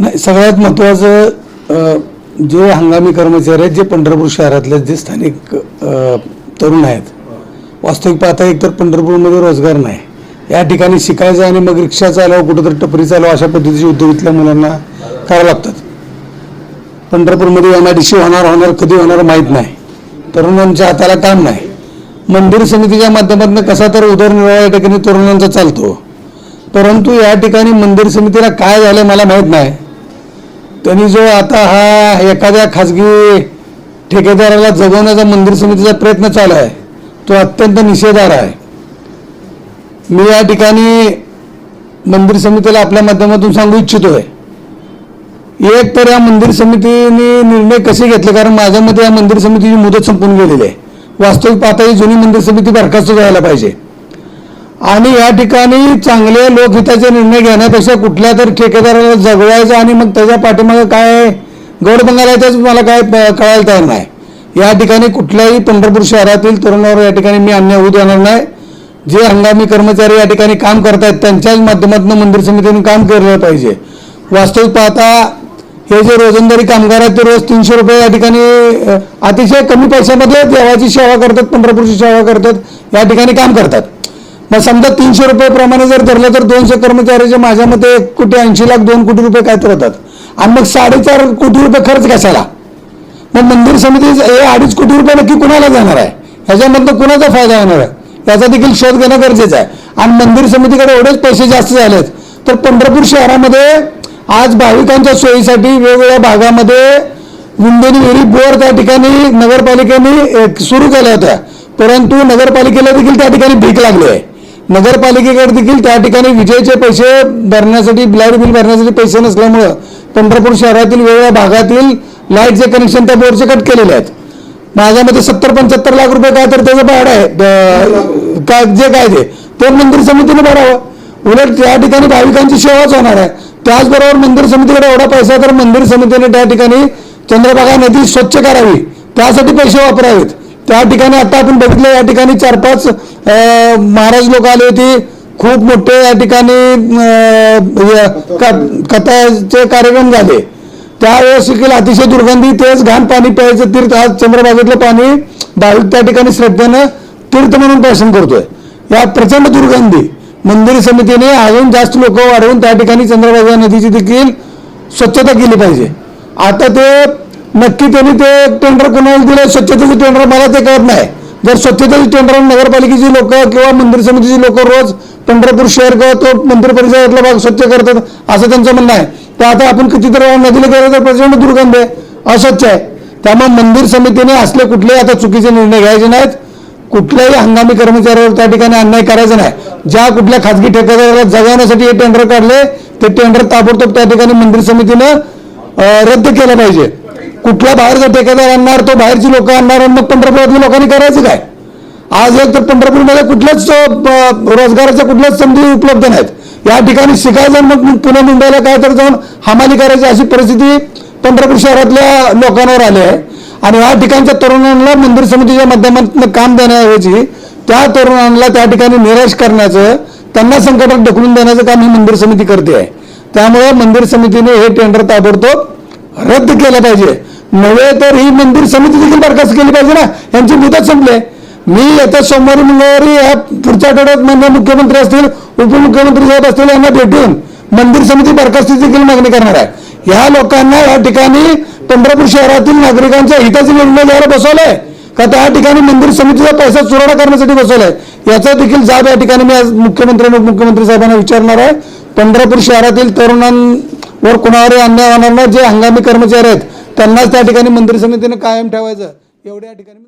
नाही सगळ्यात महत्त्वाचं जे हंगामी कर्मचारी आहेत जे पंढरपूर शहरातले जे स्थानिक तरुण आहेत वास्तविक पाहता एक तर पंढरपूरमध्ये रोजगार नाही. या ठिकाणी शिकायचं आणि मग रिक्षा चालव कुठंतरी टपरी चालव अशा पद्धतीचे उद्योग इथल्या मुलांना करावं लागतात. पंढरपूरमध्ये एम आय डी सी होणार होणार कधी होणार माहीत नाही. तरुणांच्या हाताला काम नाही. मंदिर समितीच्या माध्यमातून कसा तर उदरनिर्वाह या ठिकाणी तरुणांचा चालतो. परंतु या ठिकाणी मंदिर समितीला काय झालं मला माहीत नाही. त्यांनी जो आता हा एखाद्या खाजगी ठेकेदाराला जगवण्याचा मंदिर समितीचा प्रयत्न चालू आहे तो अत्यंत निषेधार आहे. मी या ठिकाणी मंदिर समितीला आपल्या माध्यमातून सांगू इच्छितो आहे एक तर या मंदिर समितीने निर्णय कसे घेतले? कारण माझ्या मते या मंदिर समितीची मुदत संपून गेलेली आहे. वास्तविक पातळी जुनी मंदिर समिती बरखास्त व्हायला पाहिजे. आणि या ठिकाणी चांगले लोकहिताचे निर्णय घेण्यापेक्षा कुठल्या तरी ठेकेदाराला जगवायचं आणि मग त्याच्या पाठीमागे काय गड बंगाल मला काय प- कळायला तयार नाही. या ठिकाणी कुठल्याही पंढरपूर शहरातील तरुणावर या ठिकाणी मी अन्याय होऊ देणार नाही. जे हंगामी कर्मचारी या ठिकाणी काम करतायत त्यांच्याच माध्यमातून मंदिर समितीने काम केलं पाहिजे. वास्तविक पाहता हे जे रोजंदारी कामगार आहेत ते रोज तीनशे रुपये या ठिकाणी अतिशय कमी पैशामध्ये देवाची सेवा करतात पंढरपूरची सेवा करतात या ठिकाणी काम करतात. मग समजा तीनशे रुपये प्रमाणे जर धरलं तर दोनशे कर्मचाऱ्याचे माझ्या मते एक कोटी ऐंशी लाख दोन कोटी रुपये काय तर होतात. आणि मग साडेचार कोटी रुपये खर्च कशाला? मग मंदिर समिती हे अडीच कोटी रुपये नक्की कुणाला जाणार आहे? ह्याच्यामधनं कुणाचा फायदा होणार आहे? त्याचा देखील शोध घेणं गरजेचं आहे. आणि मंदिर समितीकडे एवढेच पैसे जास्त झालेत तर पंढरपूर शहरामध्ये आज भाविकांच्या सोयीसाठी वेगवेगळ्या भागामध्ये विंडोनी विहिरी बोर त्या ठिकाणी नगरपालिकेने सुरू केल्या होत्या. परंतु नगरपालिकेला देखील त्या ठिकाणी भीक लागली आहे. नगरपालिकेकडे देखील त्या ठिकाणी विजेचे पैसे भरण्यासाठी लाइट बिल भरण्यासाठी पैसे नसल्यामुळं पंढरपूर शहरातील वेगवेगळ्या भागातील लाईटचे कनेक्शन त्या बोर्डचे कट केलेले आहेत. माझ्या मते सत्तर पंच्याहत्तर लाख रुपये काय तर त्याचं भाडं आहे. काय जे काय ते. ते मंदिर समितीने भरावं. उलट त्या ठिकाणी भाविकांची सेवाच होणार आहे. त्याचबरोबर मंदिर समितीकडे एवढा पैसा तर मंदिर समितीने त्या ठिकाणी चंद्रभागा नदी स्वच्छ करावी. त्यासाठी पैसे वापरावेत. त्या ठिकाणी आता आपण बघितलं या ठिकाणी चार पाच महाराज लोक आले होते. खूप मोठे या ठिकाणी क- कथाचे कार्यक्रम झाले. त्यावेळेस देखील अतिशय दुर्गंधी तेच घाण पाणी प्यायचं तीर्थ आज चंद्रभागेतलं पाणी भाविक त्या ठिकाणी श्रद्धेनं तीर्थ म्हणून दर्शन करतोय. या प्रचंड दुर्गंधी मंदिर समितीने अजून जास्त लोक वाढवून त्या ठिकाणी चंद्रभागा नदीची देखील स्वच्छता केली पाहिजे. आता ते नक्की त्यांनी ते टेंडर कोणाला दिलं? स्वच्छतेचं टेंडर मला ते कळत नाही. जर स्वच्छतेचं टेंडर नगरपालिकेची लोक किंवा मंदिर समितीची लोक रोज पंढरपूर शहर किंवा तो मंदिर परिसरातला भाग स्वच्छ करतात असं त्यांचं म्हणणं आहे. तर आता आपण कितीतरी नदीला गेलो तर प्रचंड दुर्गंध आहे. अस्वच्छ आहे. त्यामुळे मंदिर समितीने असले कुठलेही आता चुकीचे निर्णय घ्यायचे नाहीत. कुठल्याही हंगामी कर्मचाऱ्यावर त्या ठिकाणी अन्याय करायचा नाही. ज्या कुठल्या खाजगी ठेकेदाराला जगवण्यासाठी हे टेंडर काढले ते टेंडर ताबडतोब त्या ठिकाणी मंदिर समितीनं रद्द केलं पाहिजे. कुठला बाहेरचा ठेकेदार आणणार तो बाहेरची लोक आणणार आणि मग पंढरपुरातल्या लोकांनी करायचं काय? आज एक तर पंढरपूरमध्ये कुठल्याच रोजगाराच्या कुठल्याच संधी उपलब्ध नाहीत. या ठिकाणी शिकायचं मग पुणे मुंबईला काय तर जाऊन हमाली करायची अशी परिस्थिती पंढरपूर शहरातल्या लोकांवर आली आहे. आणि या ठिकाणच्या तरुणांना मंदिर समितीच्या माध्यमातून काम देण्याऐवजी त्या तरुणांना त्या ठिकाणी निराश करण्याचं त्यांना संकटात ढकलून देण्याचं काम ही मंदिर समिती करते आहे. त्यामुळे मंदिर समितीने हे टेंडर ताबडतोब रद्द केलं पाहिजे. नव्हे तर ही मंदिर समिती देखील बरखास्त केली पाहिजे ना? यांची मुदत संपले मी येत्या सोमवारी मंगळवारी या पुढच्या आठवड्यात मान्य मुख्यमंत्री असतील उपमुख्यमंत्री साहेब असतील यांना भेटून मंदिर समिती बरखास्ती देखील मागणी करणार आहे. ह्या लोकांना या ठिकाणी पंढरपूर शहरातील नागरिकांच्या हिताचे निर्णय घ्यायला बसवलाय. का त्या ठिकाणी मंदिर समितीचा पैसा चुराडा करण्यासाठी बसवलाय? याचा देखील जाब या ठिकाणी मी आज मुख्यमंत्री आणि उपमुख्यमंत्री साहेबांना विचारणार आहे. पंढरपूर शहरातील तरुणां वर कुणावरही अन्याय होणार नाही. जे हंगामी कर्मचारी आहेत त्यांनाच त्या ठिकाणी मंदिर समितीने कायम ठेवायचं. एवढ्या ठिकाणी